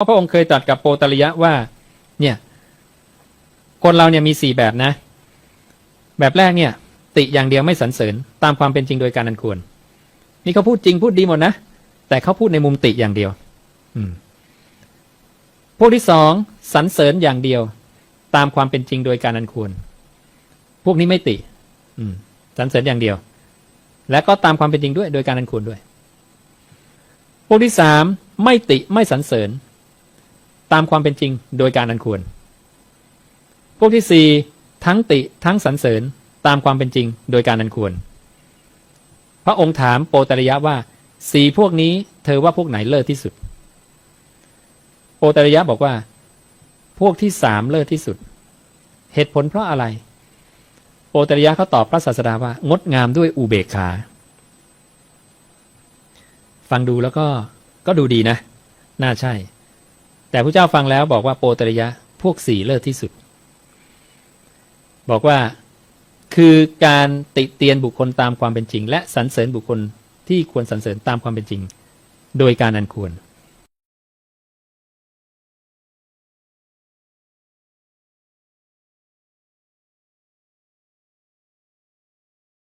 ระพระองค์เคยตรัสกับโปตริยะว่า เนี่ย คนเราเนี่ยมีสี่แบบนะ แบบแรกเนี่ย ติอย่างเดียวไม่สรรเสริญ ตามความเป็นจริงโดยการอันควร นี่เขาพูดจริงพูดดีหมดนะ แต่เขาพูดในมุมติอย่างเดียว อืมพวกที่สองสรรเสริญอย่างเดียว ตามความเป็นจริงโดยการอันควร พวกนี้ไม่ติ อืมสรรเสริญอย่างเดียว และก็ตามความเป็นจริงด้วยโดยการอันควรด้วย พวกที่สามไม่ติไม่สรรเสริญ ตามความเป็นจริงโดยการอันควร พวกที่สี่ทั้งติทั้งสรรเสริญตามความเป็นจริงโดยการอันควร พระองค์ถามโปตริยะว่าสีพวกนี้เธอว่าพวกไหนเลิศที่สุด โปตริยะบอกว่า พวกที่สามเลิศที่สุด เหตุผลเพราะอะไร โปตริยะเขาตอบพระศาสดาว่า งดงามด้วยอุเบกขา ฟังดูแล้วก็ก็ดูดีนะ น่าใช่ แต่พระเจ้าฟังแล้วบอกว่าโปตริยะพวกสี่เลิศที่สุด บอกว่าคือการติเตียนบุคคลตามความเป็นจริง และสรรเสริญบุคคลที่ควรสรรเสริญตามความเป็นจริง โดยการอันควร